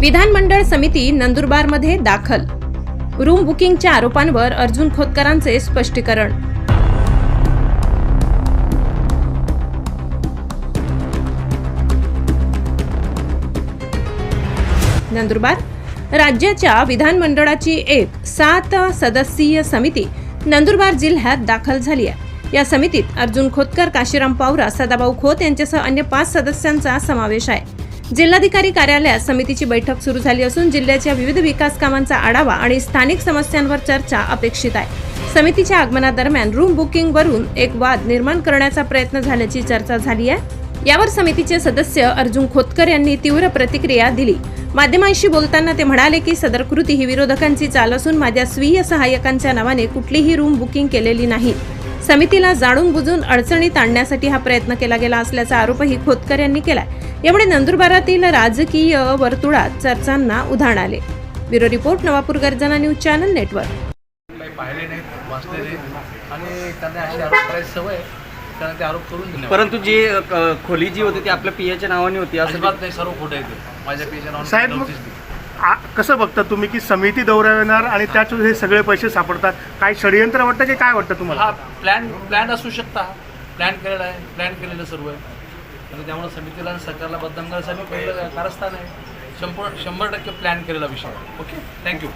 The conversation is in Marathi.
विधानमंडळ समिती नंदुरबारमध्ये दाखल. रूम बुकिंगच्या आरोपांवर अर्जुन खोतकरांचे स्पष्टीकरण. नंदुरबार राज्याच्या विधानमंडळाची एक सात सदस्यीय समिती नंदुरबार जिल्ह्यात दाखल झाली आहे. या समितीत अर्जुन खोतकर काशीराम पावरा सदाभाऊ खोत यांच्यासह अन्य पाच सदस्यांचा समावेश आहे. जिल्हाधिकारी कार्यालयात समितीची बैठक सुरू झाली असून जिल्ह्याच्या विविध विकास कामांचा आढावा आणि स्थानिक समस्यांवर चर्चा अपेक्षित आहे. समितीच्या आगमनादरम्यान रूम बुकिंगवरून एक वाद निर्माण करण्याचा प्रयत्न झाल्याची चर्चा झाली आहे. यावर समितीचे सदस्य अर्जुन खोतकर यांनी तीव्र प्रतिक्रिया दिली. माध्यमांशी बोलताना ते म्हणाले की सदर कृती ही विरोधकांची चाल असून माझ्या स्वीय सहाय्यकांच्या नावाने कुठलीही रूम बुकिंग केलेली नाही. समितीला जाणून बुजून अडचणीत आणण्यासाठी हा प्रयत्न केला गेला असल्याचा आरोपही खोतकर यांनी केलाय. यामुळे नंदुरबारातील राजकीय वर्तुळात चर्चांना उधाण आले. ब्युरो रिपोर्ट नवापूर गर्जना न्यूज चॅनल नेटवर्क. काही पाहिले नाहीत वाचले नाहीत आणि त्यांना असे आरोप करायची सवय आहे. त्यांना ते आरोप करून दिले. परंतु जी अ, खोली जी होती ती आपल्या पियाच्या नावाने होती असं अजिबात नाही सर्व खोटं आहे ते. माझ्या पेजच्या नावाने साहेब, मग-. आ- कसं बघता तुम्ही की समिती दौऱ्यावर आणि त्याच हे सगळे पैसे सापडतात? काय षडयंत्र वाटतं की काय वाटतं तुम्हाला? हा प्लॅन प्लॅन असू शकता. प्लॅन केलेला आहे. प्लॅन केलेलं सर्व आहे. आणि त्यामुळे समितीला आणि सरकारला बदनाम करण्यासाठी कारस्थान आहे. शंभर शंभर टक्के प्लॅन केलेला विषय ओके थँक्यू